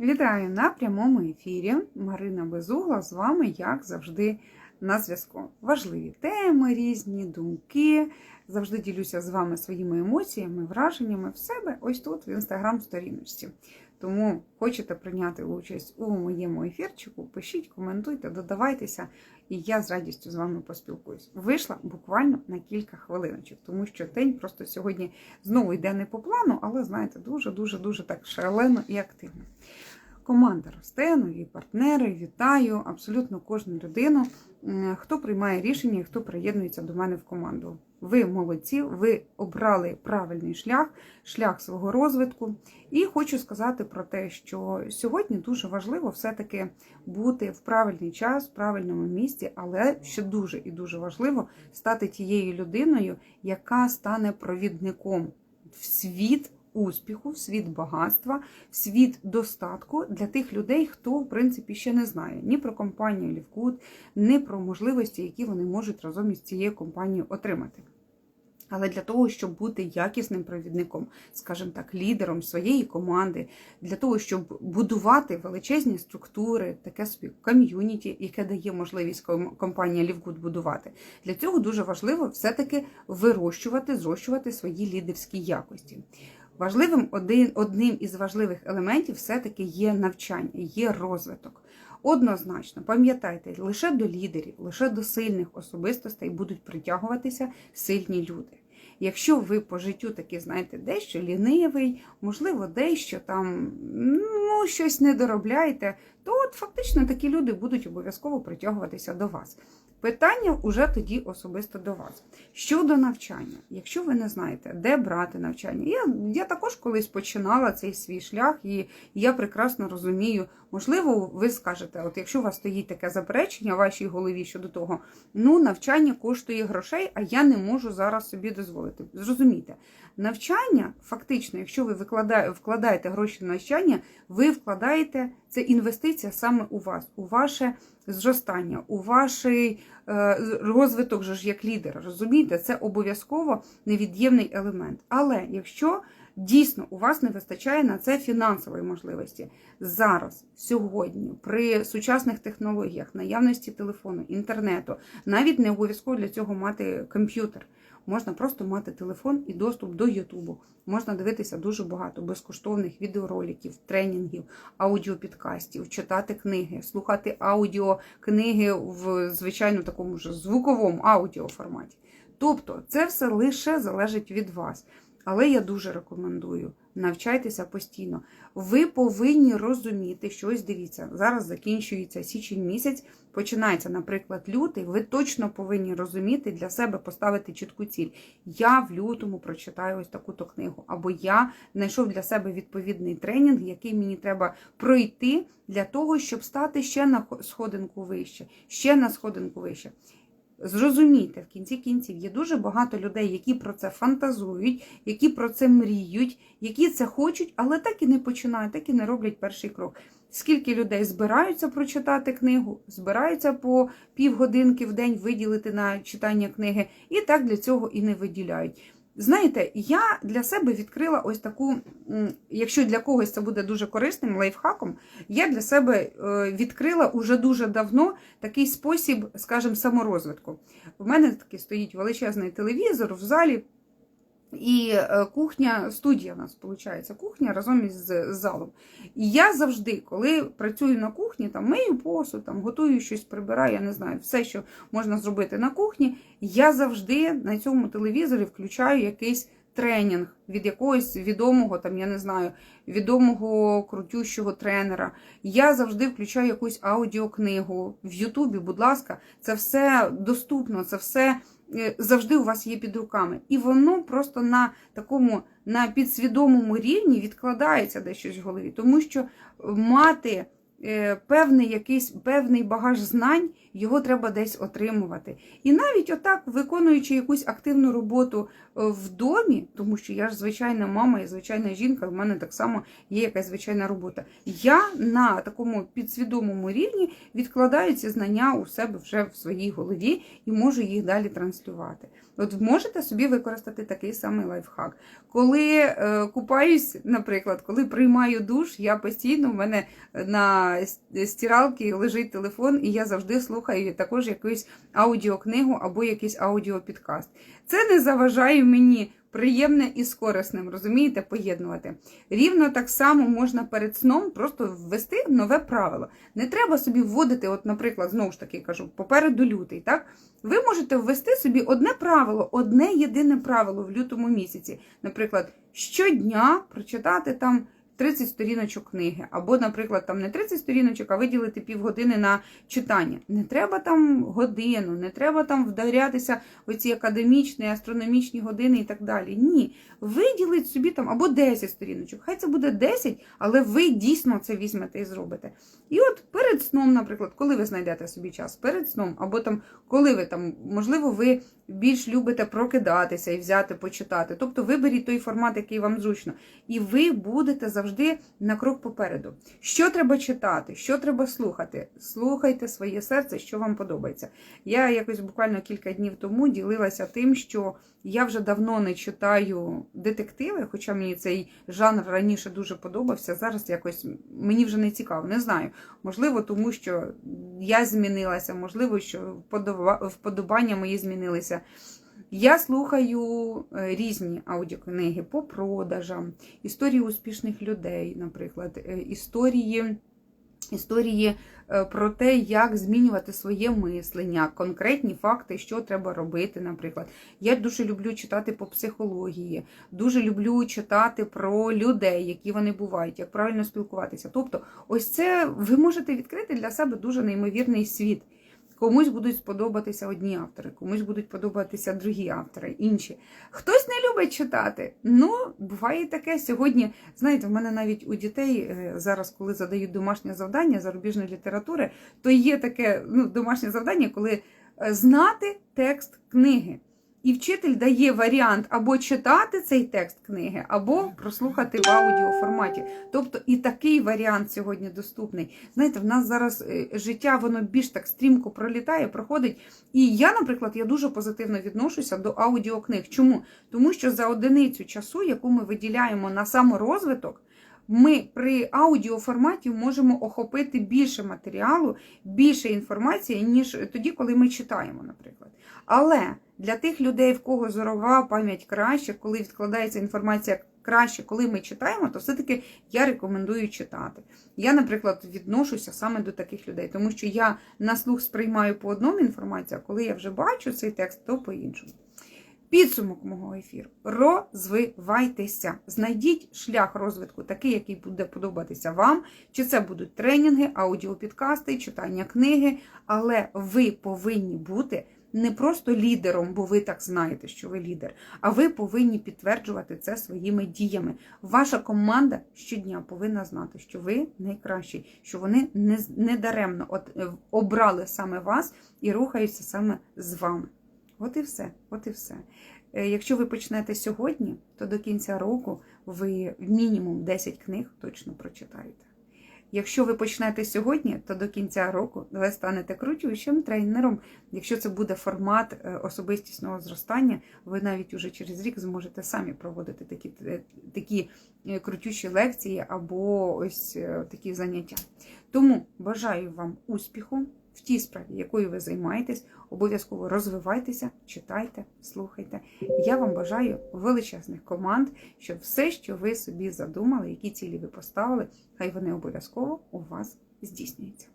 Вітаю на прямому ефірі. Марина Безугла з вами, як завжди, на зв'язку. Важливі теми, різні думки. Завжди ділюся з вами своїми емоціями, враженнями в себе ось тут, в інстаграм-сторіночці. Тому хочете прийняти участь у моєму ефірчику, пишіть, коментуйте, додавайтеся, і я з радістю з вами поспілкуюсь. Вийшла буквально на кілька хвилиночок, тому що день просто сьогодні знову йде не по плану, але знаєте, дуже-дуже дуже так шалено і активно. Команда росте, нові партнери. Вітаю абсолютно кожну людину, хто приймає рішення і хто приєднується до мене в команду. Ви молодці, ви обрали правильний шлях, шлях свого розвитку. І хочу сказати про те, що сьогодні дуже важливо все-таки бути в правильний час, в правильному місці, але що дуже і дуже важливо стати тією людиною, яка стане провідником в світ успіху, в світ багатства, в світ достатку для тих людей, хто в принципі ще не знає ні про компанію Лівкут, ні про можливості, які вони можуть разом із цією компанією отримати. Але для того, щоб бути якісним провідником, скажімо так, лідером своєї команди, для того, щоб будувати величезні структури, таке собі ком'юніті, яке дає можливість ком- компанія Лівгуд будувати, для цього дуже важливо все-таки вирощувати, зрощувати свої лідерські якості. Важливим один, одним із важливих елементів все-таки є навчання, є розвиток. Однозначно, пам'ятайте, лише до лідерів, лише до сильних особистостей будуть притягуватися сильні люди. Якщо ви по життю таки знаєте дещо лінивий, можливо, дещо там ну, щось не доробляєте, то от фактично такі люди будуть обов'язково притягуватися до вас. Питання вже тоді особисто до вас. Щодо навчання, якщо ви не знаєте, де брати навчання, я, я також колись починала цей свій шлях, і я прекрасно розумію, можливо, ви скажете, от якщо у вас стоїть таке заперечення в вашій голові щодо того, ну навчання коштує грошей, а я не можу зараз собі дозволити. Зрозумійте, навчання, фактично, якщо ви вкладаєте гроші на навчання, ви вкладаєте це інвестиція саме у вас, у ваше зростання, у ваш е, розвиток же ж як лідера. Розумієте, це обов'язково невід'ємний елемент. Але якщо дійсно у вас не вистачає на це фінансової можливості, зараз, сьогодні, при сучасних технологіях, наявності телефону, інтернету, навіть не обов'язково для цього мати комп'ютер. Можна просто мати телефон і доступ до Ютубу. Можна дивитися дуже багато безкоштовних відеороликів, тренінгів, аудіопідкастів, читати книги, слухати аудіокниги в звичайно такому ж звуковому аудіоформаті. Тобто, це все лише залежить від вас. Але я дуже рекомендую навчайтеся постійно. Ви повинні розуміти, що ось дивіться, зараз закінчується січень місяць, починається, наприклад, лютий. Ви точно повинні розуміти для себе поставити чітку ціль. Я в лютому прочитаю ось таку-то книгу, або я знайшов для себе відповідний тренінг, який мені треба пройти для того, щоб стати ще на сходинку вище, ще на сходинку вище. Зрозумійте, в кінці кінців є дуже багато людей, які про це фантазують, які про це мріють, які це хочуть, але так і не починають, так і не роблять перший крок. Скільки людей збираються прочитати книгу, збираються по півгодинки в день виділити на читання книги, і так для цього і не виділяють. Знаєте, я для себе відкрила ось таку, якщо для когось це буде дуже корисним лайфхаком, я для себе відкрила уже дуже давно такий спосіб, скажімо, саморозвитку. У мене такий стоїть величезний телевізор в залі. І кухня, студія у нас виходить, кухня разом із залом. І я завжди, коли працюю на кухні, там мию посуд, там готую щось, прибираю, я не знаю, все, що можна зробити на кухні, я завжди на цьому телевізорі включаю якийсь тренінг від якогось відомого, там, я не знаю, відомого крутющого тренера. Я завжди включаю якусь аудіокнигу в Ютубі, будь ласка, це все доступно, це все завжди у вас є під руками. І воно просто на такому на підсвідомому рівні відкладається десь щось в голові, тому що мати певний якийсь певний багаж знань, його треба десь отримувати. І навіть отак, виконуючи якусь активну роботу в домі, тому що я ж звичайна мама і звичайна жінка, в мене так само є якась звичайна робота. Я на такому підсвідомому рівні відкладаю ці знання у себе вже в своїй голові і можу їх далі транслювати. От можете собі використати такий самий лайфхак. Коли е, купаюсь, наприклад, коли приймаю душ, я постійно в мене на стиралці лежить телефон, і я завжди слухаю також якусь аудіокнигу або якийсь аудіопідкаст. Це не заважає мені приємне і з корисним, розумієте, поєднувати. Рівно так само можна перед сном просто ввести нове правило. Не треба собі вводити, от, наприклад, знову ж таки кажу, попереду лютий. так? Ви можете ввести собі одне правило, одне єдине правило в лютому місяці. Наприклад, щодня прочитати там. 30 сторіночок книги, або, наприклад, там не 30 сторіночок, а виділити півгодини на читання. Не треба там годину, не треба там вдарятися в ці академічні, астрономічні години і так далі. Ні. Виділіть собі там або 10 сторіночок. Хай це буде 10, але ви дійсно це візьмете і зробите. І от перед сном, наприклад, коли ви знайдете собі час, перед сном, або там, коли ви там, можливо, ви більш любите прокидатися і взяти, почитати. Тобто виберіть той формат, який вам зручно. І ви будете завжди на крок попереду. Що треба читати, що треба слухати? Слухайте своє серце, що вам подобається. Я якось буквально кілька днів тому ділилася тим, що я вже давно не читаю детективи, хоча мені цей жанр раніше дуже подобався. Зараз якось мені вже не цікаво, не знаю. Можливо, тому що я змінилася, можливо, що вподобання мої змінилися. Я слухаю е, різні аудіокниги по продажам, історії успішних людей, наприклад, е, історії. Історії е, про те, як змінювати своє мислення, конкретні факти, що треба робити, наприклад. Я дуже люблю читати по психології, дуже люблю читати про людей, які вони бувають, як правильно спілкуватися. Тобто, ось це ви можете відкрити для себе дуже неймовірний світ. Комусь будуть сподобатися одні автори, комусь будуть подобатися другі автори, інші. Хтось не любить читати. Ну, буває таке. Сьогодні, знаєте, в мене навіть у дітей е, зараз, коли задають домашнє завдання зарубіжної літератури, то є таке ну, домашнє завдання, коли е, знати текст книги. І вчитель дає варіант або читати цей текст книги, або прослухати в аудіоформаті. Тобто і такий варіант сьогодні доступний. Знаєте, в нас зараз е, життя воно більш так стрімко пролітає, проходить. І я, наприклад, я дуже позитивно відношуся до аудіокниг. Чому? Тому що за одиницю часу, яку ми виділяємо на саморозвиток, ми при аудіоформаті можемо охопити більше матеріалу, більше інформації, ніж тоді, коли ми читаємо, наприклад. Але для тих людей, в кого зорова пам'ять краще, коли відкладається інформація краще, коли ми читаємо, то все-таки я рекомендую читати. Я, наприклад, відношуся саме до таких людей, тому що я на слух сприймаю по одному інформацію, а коли я вже бачу цей текст, то по-іншому. Підсумок мого ефіру. Розвивайтеся. Знайдіть шлях розвитку, такий, який буде подобатися вам. Чи це будуть тренінги, аудіопідкасти, читання книги, але ви повинні бути не просто лідером, бо ви так знаєте, що ви лідер, а ви повинні підтверджувати це своїми діями. Ваша команда щодня повинна знати, що ви найкращий, що вони не, не даремно от, е, обрали саме вас і рухаються саме з вами. От і все, от і все. Е, якщо ви почнете сьогодні, то до кінця року ви мінімум 10 книг точно прочитаєте. Якщо ви почнете сьогодні, то до кінця року ви станете крутющим тренером. Якщо це буде формат е, особистісного зростання, ви навіть уже через рік зможете самі проводити такі е, такі крутющі лекції або ось такі заняття. Тому бажаю вам успіху в тій справі, якою ви займаєтесь, обов'язково розвивайтеся, читайте, слухайте. Я вам бажаю величезних команд, щоб все, що ви собі задумали, які цілі ви поставили, хай вони обов'язково у вас здійснюються.